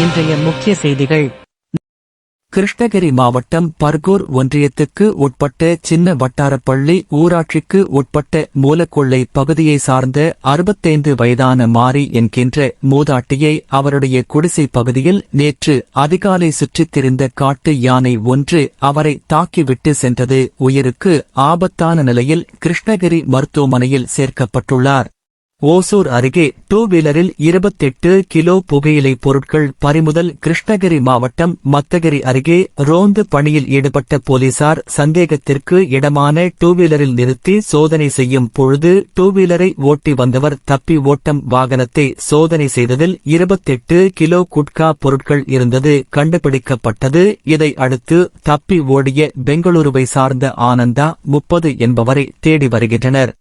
இன்றைய முக்கிய செய்திகள். கிருஷ்ணகிரி மாவட்டம் பர்கூர் ஒன்றியத்துக்கு உட்பட்ட சின்ன வட்டாரப்பள்ளி ஊராட்சிக்கு உட்பட்ட மூலக்கொள்ளை பகுதியை சார்ந்த அறுபத்தைந்து வயதான மாரி என்கின்ற மூதாட்டியை அவருடைய குடிசை பகுதியில் நேற்று அதிகாலை சுற்றித் திரிந்த காட்டு யானை ஒன்று அவரை தாக்கிவிட்டு சென்றது. உயிருக்கு ஆபத்தான நிலையில் கிருஷ்ணகிரி மருத்துவமனையில் சேர்க்கப்பட்டுள்ளார். ஓசூர் அருகே டூ வீலரில் இருபத்தெட்டு கிலோ புகையிலை பொருட்கள் பறிமுதல் கிருஷ்ணகிரி மாவட்டம் மத்தகிரி அருகே ரோந்து பணியில் ஈடுபட்ட போலீசார் சந்தேகத்திற்கு இடமான டூ வீலரில் நிறுத்தி சோதனை செய்யும் பொழுது டூ வீலரை ஓட்டி வந்தவர் தப்பி ஓட்டம் வாகனத்தை சோதனை செய்ததில் இருபத்தெட்டு கிலோ குட்கா பொருட்கள் இருந்தது கண்டுபிடிக்கப்பட்டது. இதை அடுத்து தப்பி ஓடிய பெங்களூருவை சார்ந்த ஆனந்தா முப்பது என்பவரை தேடி வருகின்றனர்.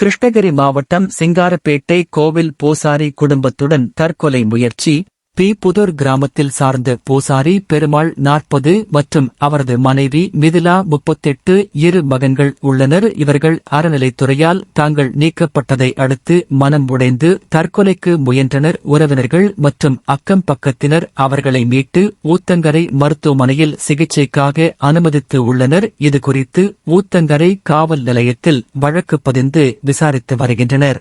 கிருஷ்ணகிரி மாவட்டம் சிங்காரப்பேட்டை கோவில் பூசாரி குடும்பத்துடன் தற்கொலை முயற்சி பீபுதூர் கிராமத்தில் சார்ந்த பூசாரி பெருமாள் நாற்பது மற்றும் அவரது மனைவி மிதிலா முப்பத்தெட்டு இரு மகன்கள் உள்ளனர். இவர்கள் அறநிலைத்துறையால் தாங்கள் நீக்கப்பட்டதை அடுத்து மனம் உடைந்து தற்கொலைக்கு முயன்றனர். உறவினர்கள் மற்றும் அக்கம் பக்கத்தினர் அவர்களை மீட்டு ஊத்தங்கரை மருத்துவமனையில் சிகிச்சைக்காக அனுமதித்து உள்ளனர். இதுகுறித்து ஊத்தங்கரை காவல் நிலையத்தில் வழக்கு பதிந்து விசாரித்து வருகின்றனர்.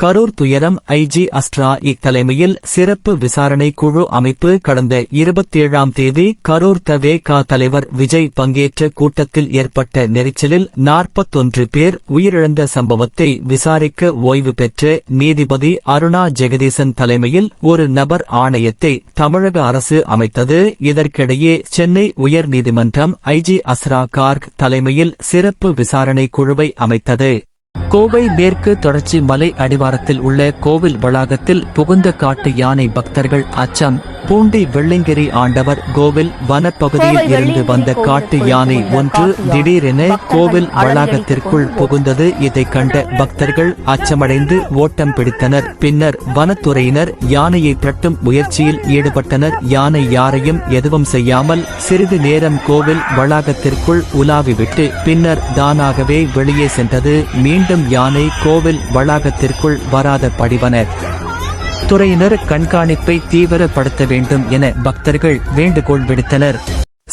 கரூர் துயரம் ஐஜி அஸ்ட்ரா தலைமையில் சிறப்பு விசாரணை குழு அமைப்பு கடந்த இருபத்தேழாம் தேதி கரூர் தவேகா தலைவர் விஜய் பங்கேற்ற கூட்டத்தில் ஏற்பட்ட நெரிச்சலில் நாற்பத்தொன்று பேர் உயிரிழந்த சம்பவத்தை விசாரிக்க ஓய்வு பெற்ற நீதிபதி அருணா ஜெகதீசன் தலைமையில் ஒரு நபர் ஆணையத்தை தமிழக அரசு அமைத்தது. இதற்கிடையே சென்னை உயர்நீதிமன்றம் ஐஜி அஸ்ரா கார்க் தலைமையில் சிறப்பு விசாரணை குழுவை அமைத்தது. கோவை மேற்கு தொடர்ச்சி மலை அடிவாரத்தில் உள்ள கோவில் வளாகத்தில் புகுந்த காட்டு யானை பக்தர்கள் அச்சம். பூண்டி வெள்ளிங்கிரி ஆண்டவர் கோவில் வனப்பகுதியில் இருந்து வந்த காட்டு யானை ஒன்று திடீரென கோவில் வளாகத்திற்குள் புகுந்தது. இதை கண்ட பக்தர்கள் அச்சமடைந்து ஓட்டம் பிடித்தனர். பின்னர் வனத்துறையினர் யானையை தட்டும் முயற்சியில் ஈடுபட்டனர். யானை யாரையும் எதுவும் செய்யாமல் சிறிது நேரம் கோவில் வளாகத்திற்குள் உலாவிவிட்டு பின்னர் தானாகவே வெளியே சென்றது. மீண்டும் யானை கோவில் வளாகத்திற்குள் வராத படிவனர். துறையினர் கண்காணிப்பை தீவிரப்படுத்த வேண்டும் என பக்தர்கள் வேண்டுகோள் விடுத்தனர்.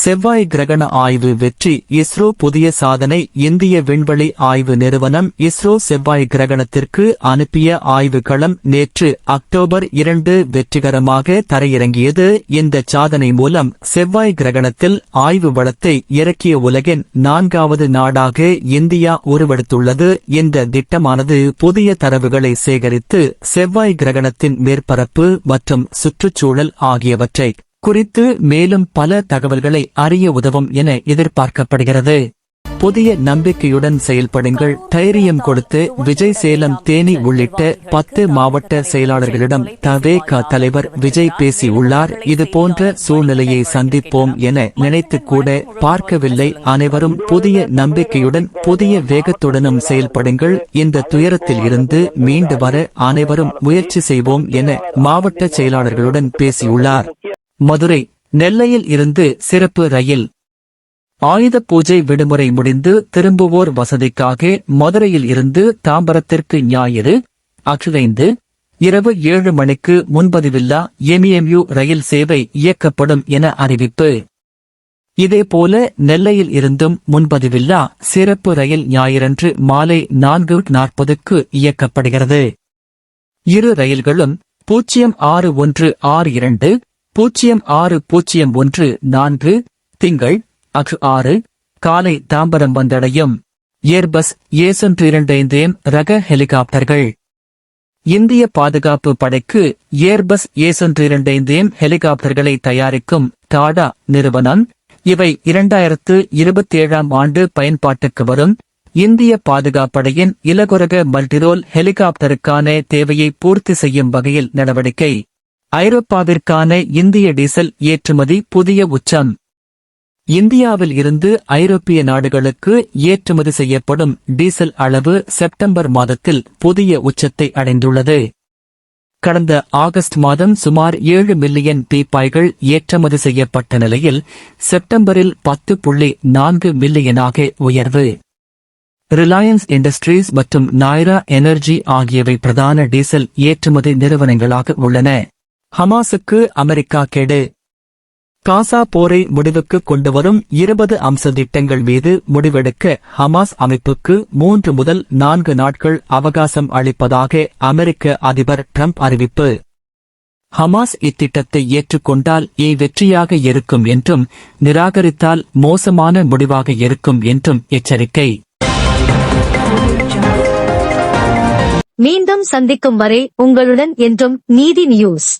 செவ்வாய் கிரகண ஆய்வு வெற்றி. இஸ்ரோ புதிய சாதனை இந்திய விண்வெளி ஆய்வு நிறுவனம் இஸ்ரோ செவ்வாய் கிரகணத்திற்கு அனுப்பிய ஆய்வுகளம் நேற்று அக்டோபர் இரண்டு வெற்றிகரமாக தரையிறங்கியது. இந்த சாதனை மூலம் செவ்வாய் கிரகணத்தில் ஆய்வு வளத்தை இறக்கிய உலகின் நான்காவது நாடாக இந்தியா உருவெடுத்துள்ளது. இந்த திட்டமானது புதிய தரவுகளை சேகரித்து செவ்வாய் கிரகணத்தின் மேற்பரப்பு மற்றும் சுற்றுச்சூழல் ஆகியவற்றை குறித்து மேலும் பல தகவல்களை அறிய உதவும் என எதிர்பார்க்கப்படுகிறது. புதிய நம்பிக்கையுடன் செயல்படுங்கள். தைரியம் கொடுத்து விஜய் சேலம் தேனி உள்ளிட்ட பத்து மாவட்ட செயலாளர்களிடம் தவேகா தலைவர் விஜய் பேசியுள்ளார். இது போன்ற சூழ்நிலையை சந்திப்போம் என நினைத்து கூட பார்க்கவில்லை. அனைவரும் புதிய நம்பிக்கையுடன் புதிய வேகத்துடனும் செயல்படுங்கள். இந்த துயரத்தில் இருந்து மீண்டு வர அனைவரும் முயற்சி செய்வோம் என மாவட்ட செயலாளர்களுடன் பேசியுள்ளார். மதுரை நெல்லையில் இருந்து சிறப்பு ரயில். ஆயுத பூஜை விடுமுறை முடிந்து திரும்புவோர் வசதிக்காக மதுரையில் இருந்து தாம்பரத்திற்கு ஞாயிறு அகிலைந்து இரவு ஏழு மணிக்கு முன்பதிவில்லா எம்எம்யூ ரயில் சேவை இயக்கப்படும் என அறிவிப்பு. இதேபோல நெல்லையில் இருந்தும் முன்பதிவில்லா சிறப்பு ரயில் ஞாயிறன்று மாலை நான்கு நாற்பதுக்கு இயக்கப்படுகிறது. இரு ரயில்களும் பூஜ்ஜியம் ஆறு ஒன்று ஆறு இரண்டு பூஜ்ஜியம் ஆறு பூஜ்ஜியம் ஒன்று நான்கு திங்கள் அகு ஆறு காலை தாம்பரம் வந்தடையும். ஏர்பஸ் ஏசொன்று இரண்டைந்தேம் ரக ஹெலிகாப்டர்கள். இந்திய பாதுகாப்பு படைக்கு ஏர்பஸ் ஏசொன்று இரண்டைந்தேம் ஹெலிகாப்டர்களை தயாரிக்கும் டாடா நிறுவனம் இவை இரண்டாயிரத்து இருபத்தேழாம் ஆண்டு பயன்பாட்டுக்கு வரும். இந்திய பாதுகாப்படையின் இலகுரக மல்டிரோல் ஹெலிகாப்டருக்கான தேவையை பூர்த்தி செய்யும் வகையில் நடவடிக்கை. ஐரோப்பாவிற்கான இந்திய டீசல் ஏற்றுமதி புதிய உச்சம். இந்தியாவில் இருந்து ஐரோப்பிய நாடுகளுக்கு ஏற்றுமதி செய்யப்படும் டீசல் அளவு செப்டம்பர் மாதத்தில் புதிய உச்சத்தை அடைந்துள்ளது. கடந்த ஆகஸ்ட் மாதம் சுமார் ஏழு மில்லியன் பீப்பாய்கள் ஏற்றுமதி செய்யப்பட்ட நிலையில் செப்டம்பரில் பத்து புள்ளி நான்கு மில்லியனாக உயர்வு. ரிலையன்ஸ் இண்டஸ்ட்ரீஸ் மற்றும் நாய்ரா எனர்ஜி ஆகியவை பிரதான டீசல் ஏற்றுமதி நிறுவனங்களாக உள்ளன. ஹமாஸுக்கு அமெரிக்கா கெடு. காசா போரை முடிவுக்கு கொண்டுவரும் இருபது அம்ச திட்டங்கள் மீது முடிவெடுக்க ஹமாஸ் அமைப்புக்கு மூன்று முதல் நான்கு நாட்கள் அவகாசம் அளிப்பதாக அமெரிக்க அதிபர் ட்ரம்ப் அறிவிப்பு. ஹமாஸ் இத்திட்டத்தை ஏற்றுக்கொண்டால் ஏ வெற்றியாக இருக்கும் என்றும் நிராகரித்தால் மோசமான முடிவாக இருக்கும் என்றும் எச்சரிக்கை. மீண்டும் சந்திக்கும் வரை உங்களுடன் என்றும் நீதி நியூஸ்.